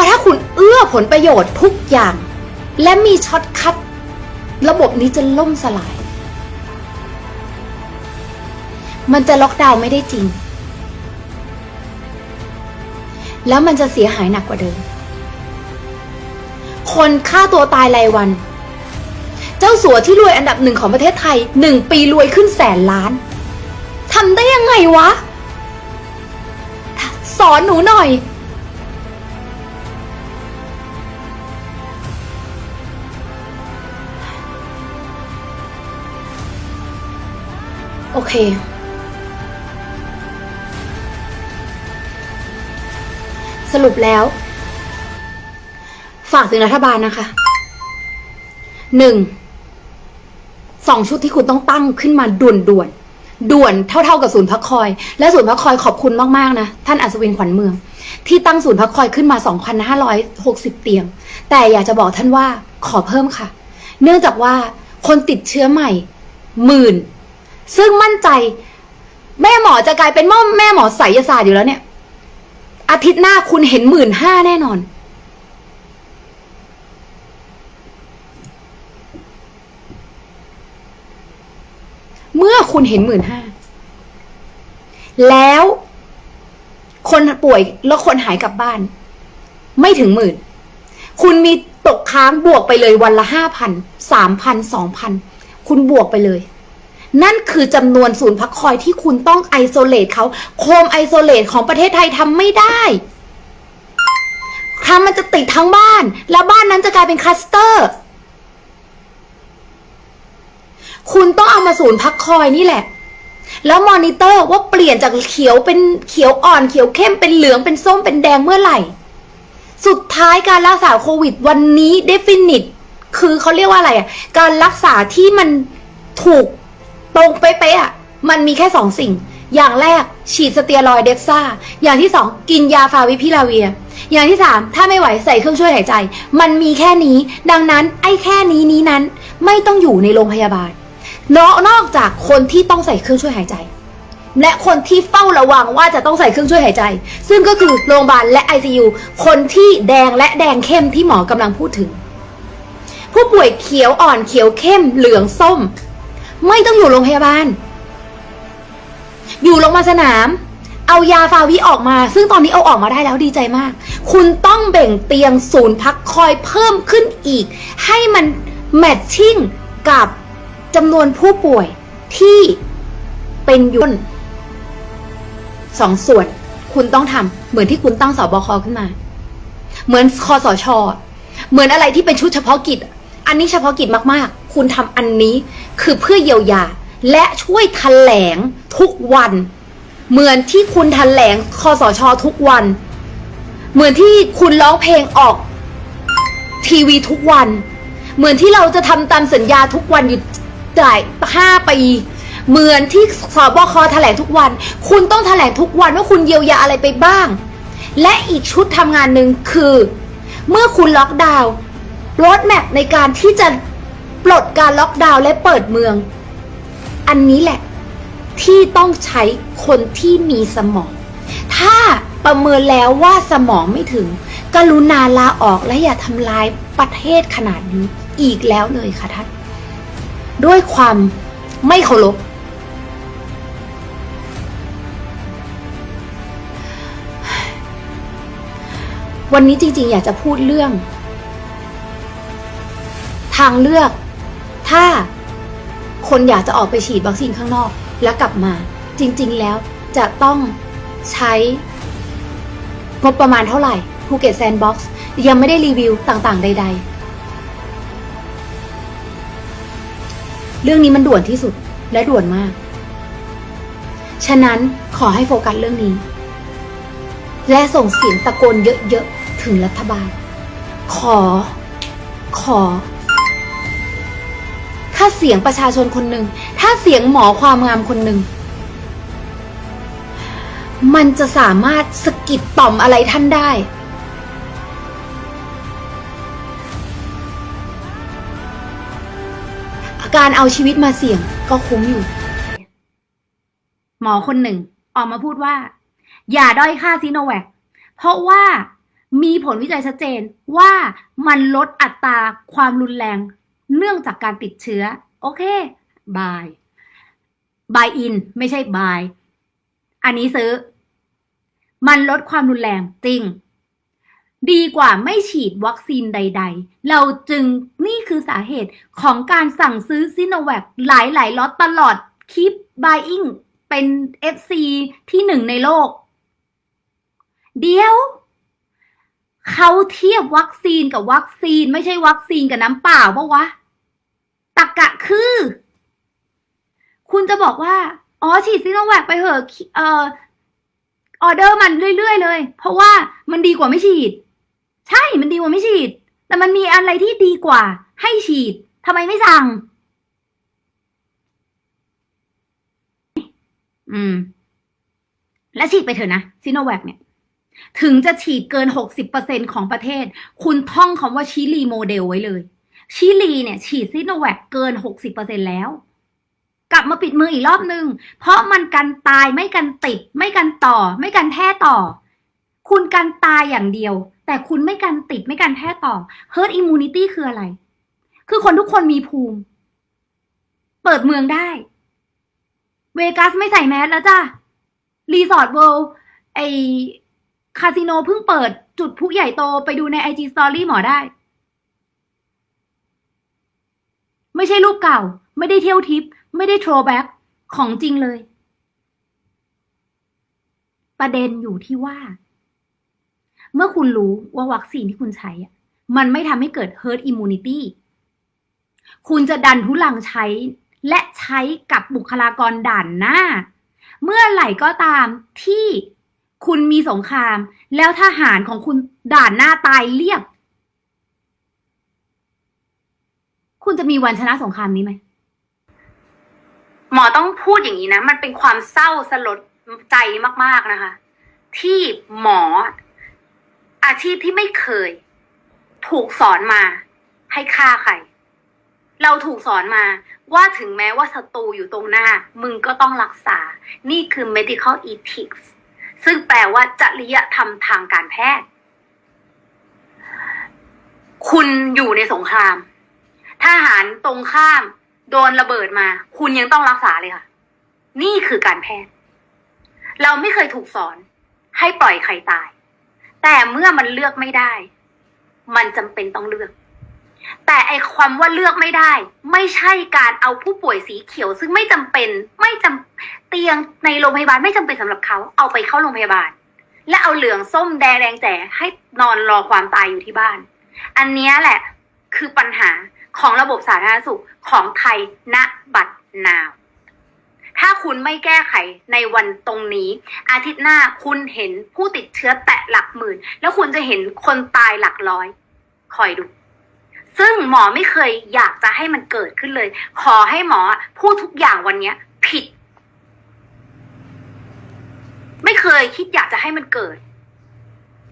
ราะถ้าคุณเอื้อผลประโยชน์ทุกอย่าง และมีช็อตคัด ระบบนี้จะล่มสลาย มันจะล็อกดาวน์ไม่ได้จริง แล้วมันจะเสียหายหนักกว่าเดิม คนฆ่าตัวตายรายวัน เจ้าสัวที่รวยอันดับหนึ่งของประเทศไทยหนึ่งปีรวยขึ้นแสนล้านทำได้ยังไงวะ สอนหนูหน่อย เค สรุปแล้ว ฝากถึงรัฐบาลนะคะหนึ่งสองชุดที่คุณต้องตั้งขึ้นมาด่วนด่วนด่วนเท่าๆกับศูนย์พักคอย และศูนย์พักคอยขอบคุณมากๆนะ ท่านอัศวินขวัญเมือง ที่ตั้งศูนย์พักคอยขึ้นมา 2,560 เตียง แต่อยากจะบอกท่านว่าขอเพิ่มค่ะ เนื่องจากว่าคนติดเชื้อใหม่หมื่น ซึ่งมั่นใจ แม่หมอจะกลายเป็นม่อมแม่หมอไสยศาสตร์อยู่แล้วเนี่ย อาทิตย์หน้าคุณเห็นหมื่นห้าแน่นอน เมื่อคุณเห็นหมื่นห้าแล้วคนป่วยแล้วคนหายกลับบ้าน ไม่ถึงหมื่น คุณมีตกค้างบวกไปเลยวันละห้าพันสามพันสองพันคุณบวกไปเลย นั่นคือจำนวนศูนย์พักคอยที่คุณต้องไอโซเลตเขาโคมไอโซเลตของประเทศไทยทำไม่ได้ทำมันจะติดทั้งบ้าน แล้วบ้านนั้นจะกลายเป็นคลัสเตอร์ คุณต้องเอามาศูนย์พักคอยนี่แหละ แล้วมอนิเตอร์ว่าเปลี่ยนจากเขียวเป็นเขียวอ่อนเขียวเข้มเป็นเหลืองเป็นส้มเป็นแดงเมื่อไหร่ สุดท้ายการรักษาโควิด วันนี้เดฟินิตคือเขาเรียกว่าอะไรอะ การรักษาที่มันถูก ตรงเป๊ะๆอะมันมีแค่สองสิ่ง อย่างแรกฉีดสเตียรอยเดฟซ่า อย่างที่สองกินยาฟาวิพิลาเวีย อย่างที่สามถ้าไม่ไหวใส่เครื่องช่วยหายใจ มันมีแค่นี้ ดังนั้นไอ้แค่นี้นี้นั้น ไม่ต้องอยู่ในโรงพยาบาลนอกนอกจากคนที่ต้องใส่เครื่องช่วยหายใจ และคนที่เฝ้าระวังว่าจะต้องใส่เครื่องช่วยหายใจ ซึ่งก็คือโรงพยาบาลและ ICU คนที่แดงและแดงเข้มที่หมอกำลังพูดถึง ผู้ป่วยเขียวอ่อนเขียวเข้มเหลืองส้ม ไม่ต้องอยู่โรงพยาบาล อยู่โรงพยาบาลสนาม เอายาฟาวิออกมา ซึ่งตอนนี้เอาออกมาได้แล้วดีใจมาก คุณต้องแบ่งเตียงศูนย์พักคอยเพิ่มขึ้นอีก ให้มันแมทชิ่งกับจำนวนผู้ป่วยที่เป็นยุ่นสองส่วน คุณต้องทำเหมือนที่คุณตั้งสบคขึ้นมา เหมือนคอสช เหมือนอะไรที่เป็นชุดเฉพาะกิจ อันนี้เฉพาะกิจมากๆ คุณทำอันนี้คือเพื่อเยียวยา และช่วยแถลงทุกวัน เหมือนที่คุณแถลงคอสชทุกวัน เหมือนที่คุณร้องเพลงออก ทีวีทุกวัน เหมือนที่เราจะทำตามสัญญาทุกวันอยู่จ่ายห้าปีเหมือนที่สบคแถลงทุกวัน คุณต้องแถลงทุกวันว่าคุณเยียวยาอะไรไปบ้าง และอีกชุดทำงานหนึ่งคือ เมื่อคุณล็อกดาวน์รถแมพในการที่จะ ปลดการล็อกดาวน์และเปิดเมือง อันนี้แหละ ที่ต้องใช้คนที่มีสมอง ถ้าประเมินแล้วว่าสมองไม่ถึง กรุณาลาออกและอย่าทำลายประเทศขนาดนี้อีกแล้วเลยค่ะท่าน ด้วยความไม่เคารพวันนี้จริงๆ อยากจะพูดเรื่อง ทางเลือก ถ้าคนอยากจะออกไปฉีดวัคซีนข้างนอกแล้วกลับมา จริง ๆ แล้วจะต้องใช้งบประมาณเท่าไหร่ภูเก็ตแซนด์บ็อกซ์ยังไม่ได้รีวิวต่างๆ ใด ๆ เรื่องนี้มันด่วนที่สุดและด่วนมาก ฉะนั้นขอให้โฟกัสเรื่องนี้ และส่งเสียงตะโกนเยอะ ๆ ถึงรัฐบาล ขอ ขอ ถ้าเสียงประชาชนคนหนึ่ง ถ้าเสียงหมอความงามคนหนึ่ง มันจะสามารถสกิดต่อมอะไรท่านได้ การเอาชีวิตมาเสี่ยงก็คุ้มอยู่ หมอคนหนึ่ง ออกมาพูดว่า อย่าด้อยค่าซีโนแวคเพราะว่ามีผลวิจัยชัดเจนว่ามันลดอัตราความรุนแรง เนื่องจากการติดเชื้อ โอเคบายบายอินไม่ใช่บายอันนี้ซื้อ มันลดความรุนแรงจริง ดีกว่าไม่ฉีดวัคซีนใด ๆ เราจึงนี่คือสาเหตุของการสั่งซื้อซิโนแวคหลายๆล็อตตลอดคลิป buying เป็น FC ที่หนึ่งในโลก เดี๋ยวเขาเทียบวัคซีนกับวัคซีนไม่ใช่วัคซีนกับน้ำเปล่าปะวะ ตักกะคือ คุณจะบอกว่า อ๋อฉีดซิโนแวคไปเหอะเอ่อออเดอร์มันเรื่อยๆเลย เพราะว่ามันดีกว่าไม่ฉีด ใช่มันดีกว่าไม่ฉีด แต่มันมีอะไรที่ดีกว่า ให้ฉีดทำไมไม่สั่ง อืม และฉีดไปเถอะนะซิโนแวคเนี่ย ถึงจะฉีดเกิน60%ของประเทศ คุณท่องคำว่าชิลีโมเดลไว้เลย ชิลีเนี่ย ฉีดซิโนแวคเกิน 60%แล้ว กลับมาปิดมืออีกรอบนึง เพราะมันกันตายไม่กันติด ไม่กันต่อ ไม่กันแพร่ต่อ คุณกันตายอย่างเดียว แต่คุณไม่กันติดไม่กันแพร่ต่อ herd immunity คืออะไร คือคนทุกคนมีภูมิ เปิดเมืองได้ เวกัสไม่ใส่แมสแล้วจ้ะรีสอร์ทเวิลด์ไอคาสิโนเพิ่งเปิดจุดพลุใหญ่โตไปดูในไอจีสตอรี่หมอได้ ไม่ใช่รูปเก่า ไม่ได้เที่ยวทิป ไม่ได้โทรแบ็กของจริงเลย ประเด็นอยู่ที่ว่า เมื่อคุณรู้ว่าวัคซีนที่คุณใช้อะมันไม่ทำให้เกิด herd immunity คุณจะดันทุลังใช้และใช้กับบุคลากรด่านหน้า เมื่อไหร่ก็ตามที่คุณมีสงคราม แล้วทหารของคุณด่านหน้าตายเรียบ คุณจะมีวันชนะสงครามนี้ไหม หมอต้องพูดอย่างนี้นะ มันเป็นความเศร้าสลดใจมากๆนะคะ ที่หมออาชีพที่ไม่เคย ถูกสอนมาให้ฆ่าใคร เราถูกสอนมาว่าถึงแม้ว่าศัตรูอยู่ตรงหน้า มึงก็ต้องรักษา นี่คือ medical ethics ซึ่งแปลว่าจริยธรรมทางการแพทย์ คุณอยู่ในสงคราม ทหารตรงข้าม โดนระเบิดมา คุณยังต้องรักษาเลยค่ะ นี่คือการแพทย์ เราไม่เคยถูกสอน ให้ปล่อยใครตาย แต่เมื่อมันเลือกไม่ได้ มันจำเป็นต้องเลือก แต่ไอความว่าเลือกไม่ได้ ไม่ใช่การเอาผู้ป่วยสีเขียว ซึ่งไม่จำเป็น ไม่จำเตียงในโรงพยาบาลไม่จำเป็นสำหรับเขา เอาไปเข้าโรงพยาบาล และเอาเหลืองส้มแดงแดงแจ๋ให้นอนรอความตายอยู่ที่บ้าน อันนี้แหละ คือปัญหา ของระบบสาธารณสุขของไทยณบัดนาว ถ้าคุณไม่แก้ไขในวันตรงนี้ อาทิตย์หน้าคุณเห็นผู้ติดเชื้อแตะหลักหมื่น แล้วคุณจะเห็นคนตายหลักร้อย คอยดู ซึ่งหมอไม่เคยอยากจะให้มันเกิดขึ้นเลย ขอให้หมอพูดทุกอย่างวันนี้ผิด ไม่เคยคิดอยากจะให้มันเกิด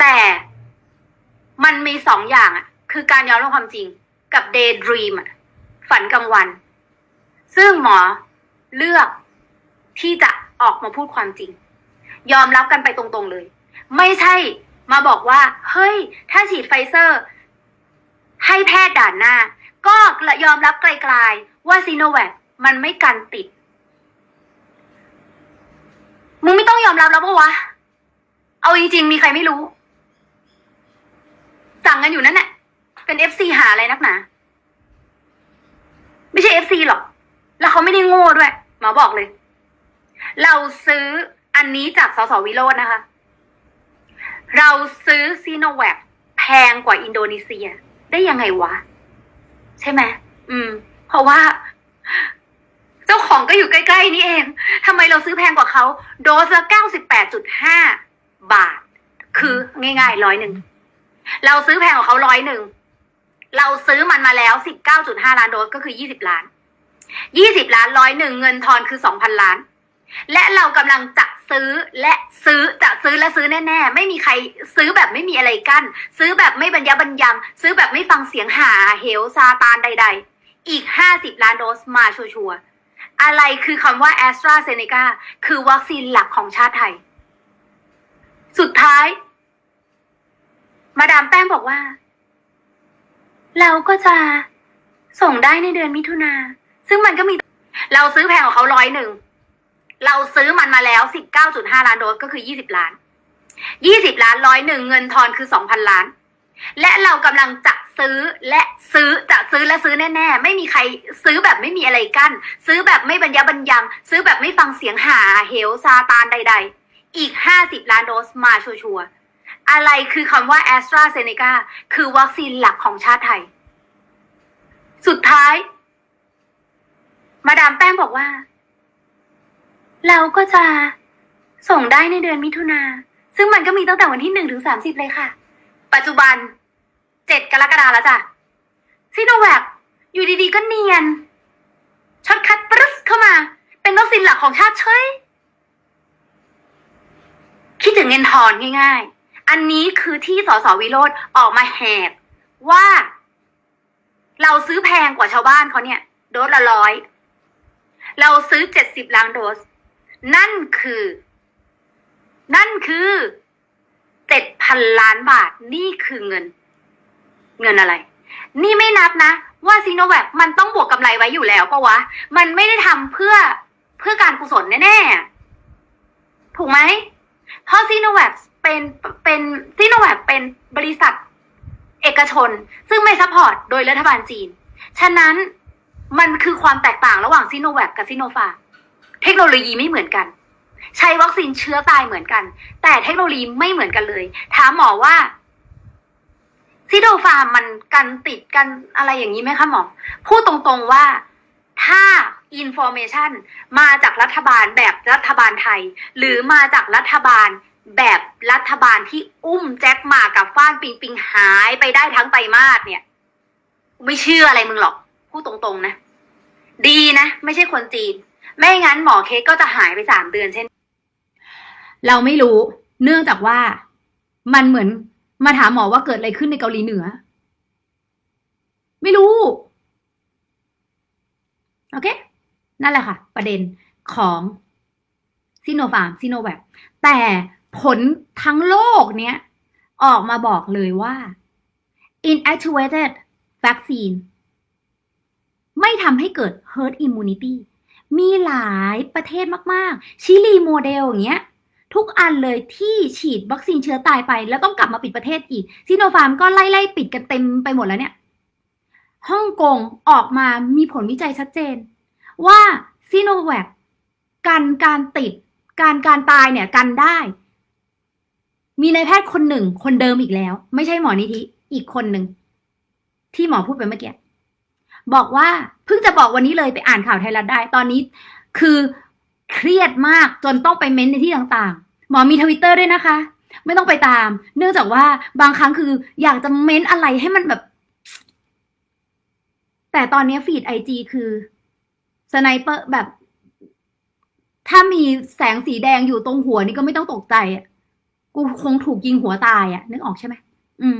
แต่มันมีสองอย่างอะคือการยอมรับความจริง กับ daydream ฝันกลางวัน ซึ่งหมอเลือกที่จะออกมาพูดความจริง ยอมรับกันไปตรงๆเลย ไม่ใช่มาบอกว่า เฮ้ย ถ้าฉีดไฟเซอร์ ให้แพทย์ด่านหน้า ก็ยอมรับไกลๆว่าซีโนแวคมันไม่กันติด มึงไม่ต้องยอมรับแล้วปะวะ เอาจริงๆ มีใครไม่รู้ สั่งกันอยู่นั่นแหละ เป็นเอฟซีหาอะไรนักหนา ไม่ใช่เอฟซีหรอก แล้วเขาไม่ได้โง่ด้วย หมอบอกเลย เราซื้ออันนี้จากสสวิโรจน์นะคะ เราซื้อซีโนแวคแพงกว่าอินโดนีเซีย ได้ยังไงวะ ใช่ไหมอืม เพราะว่า เจ้าของก็อยู่ใกล้ๆนี่เองทำไมเราซื้อแพงกว่าเขาโดสละเก้าสิบแปดจุดห้าบาท คือง่ายๆร้อยหนึ่งเราซื้อแพงกว่าเขาร้อยหนึ่ง เราซื้อมันมาแล้วสิบเก้าจุดห้าล้านโดสก็คือยี่สิบล้านยี่สิบล้านร้อยหนึ่งเงินทอนคือสองพันล้าน และเรากำลังจะซื้อและซื้อจะซื้อและซื้อแน่ๆ ไม่มีใครซื้อแบบไม่มีอะไรกั้น ซื้อแบบไม่บรรยะบรรยังซื้อแบบไม่ฟังเสียงหาเหวซาตานใด ๆ อีกห้าสิบล้านโดสมาชัวร์ๆอะไรคือคำว่าแอสตราเซเนกาคือวัคซีนหลักของชาติไทย สุดท้าย มาดามแป้งบอกว่า เราก็จะส่งได้ในเดือนมิถุนา ซึ่งมันก็มี เราซื้อแพงกว่าเขาร้อยหนึ่ง เราซื้อมันมาแล้วสิบเก้าจุดห้าล้านโดสก็คือยี่สิบล้าน ยี่สิบล้านร้อยหนึ่งเงินทอนคือสองพันล้าน และเรากำลังจะซื้อและซื้อจะซื้อและซื้อแน่ๆ ไม่มีใครซื้อแบบไม่มีอะไรกั้น ซื้อแบบไม่บรรยะบรรยัง ซื้อแบบไม่ฟังเสียงหาเหวซาตานใด ๆ อีกห้าสิบล้านโดสมาชัวร์ อะไรคือคำว่าแอสตราเซเนกาคือวัคซีนหลักของชาติไทย สุดท้าย มาดามแป้งบอกว่า เราก็จะส่งได้ในเดือนมิถุนา ซึ่งมันก็มีตั้งแต่วันที่หนึ่งถึงสามสิบเลยค่ะ ปัจจุบันเจ็ดกรกฎาแล้วจ้ะซีโนแวคอยู่ดีๆก็เนียนช็อตคัดปรึ๊สเข้ามา เป็นวัคซีนหลักของชาติเฉยคิดถึงเงินทอนง่าย ๆ อันนี้คือที่สสวิโรธออกมาแหกว่า เราซื้อแพงกว่าชาวบ้านเขาเนี่ย โดสละร้อย เราซื้อเจ็ดสิบล้านโดส นั่นคือ นั่นคือเจ็ดพันล้านบาทนี่คือเงิน เงินอะไร นี่ไม่นับนะ ว่าซีโนแวคมันต้องบวกกำไรไว้อยู่แล้วปะวะ มันไม่ได้ทำเพื่อเพื่อการกุศลแน่ๆ ถูกไหมเพราะซีโนแวค เป็นเป็นซีโนแวคเป็นบริษัทเอกชน ซึ่งไม่ซัพพอร์ตโดยรัฐบาลจีน ฉะนั้นมันคือความแตกต่างระหว่างซีโนแวคกับซีโนฟาเทคโนโลยีไม่เหมือนกัน ใช้วัคซีนเชื้อตายเหมือนกัน แต่เทคโนโลยีไม่เหมือนกันเลย ถามหมอว่าซีโนฟาร์มมันกันติดกันอะไรอย่างนี้ไหมคะหมอ พูดตรงๆว่าถ้าอินโฟเมชันมาจากรัฐบาลแบบรัฐบาลไทย หรือมาจากรัฐบาล แบบรัฐบาลที่อุ้มแจ็คหมากับฟ้านปิงปิงหายไปได้ทั้งไตรมาสเนี่ยไม่เชื่ออะไรมึงหรอกพูดตรงๆนะ ดีนะ ไม่ใช่คนจีน ไม่งั้นหมอเค้กก็จะหายไปสามเดือนเช่น เราไม่รู้ เนื่องจากว่ามันเหมือนมาถามหมอว่าเกิดอะไรขึ้นในเกาหลีเหนือ ไม่รู้ โอเค นั่นแหละค่ะ ประเด็นของซิโนฟาร์มซิโนแวคแต่ ผลทั้งโลกเนี้ยออกมาบอกเลยว่า inactivated vaccine ไม่ทำให้เกิด herd immunity มีหลายประเทศมาก ๆ ชิลีโมเดลอย่างเงี้ย ทุกอันเลยที่ฉีดวัคซีนเชื้อตายไป แล้วต้องกลับมาปิดประเทศอีก ซิโนฟาร์มก็ไล่ไล่ปิดกันเต็มไปหมดแล้วเนี่ย ฮ่องกงออกมามีผลวิจัยชัดเจน ว่าซีโนแวคกันการติด การการตายเนี่ยกันได้ มีนายแพทย์คนหนึ่ง คนเดิมอีกแล้ว ไม่ใช่หมอนิธิอีกคนหนึ่ง ที่หมอพูดไปเมื่อกี้บอกว่าเพิ่งจะบอกวันนี้เลยไปอ่านข่าวไทยรัฐได้ ตอนนี้คือเครียดมากจนต้องไปเม้นในที่ต่างๆ หมอมีทวิตเตอร์ด้วยนะคะ ไม่ต้องไปตาม เนื่องจากว่าบางครั้งคืออยากจะเม้นอะไรให้มันแบบ แต่ตอนนี้ฟีดไอจีคือสไนเปอร์แบบ ถ้ามีแสงสีแดงอยู่ตรงหัวนี่ก็ไม่ต้องตกใจอะ กูคงถูกยิงหัวตายอะนึกออกใช่ไหมอืม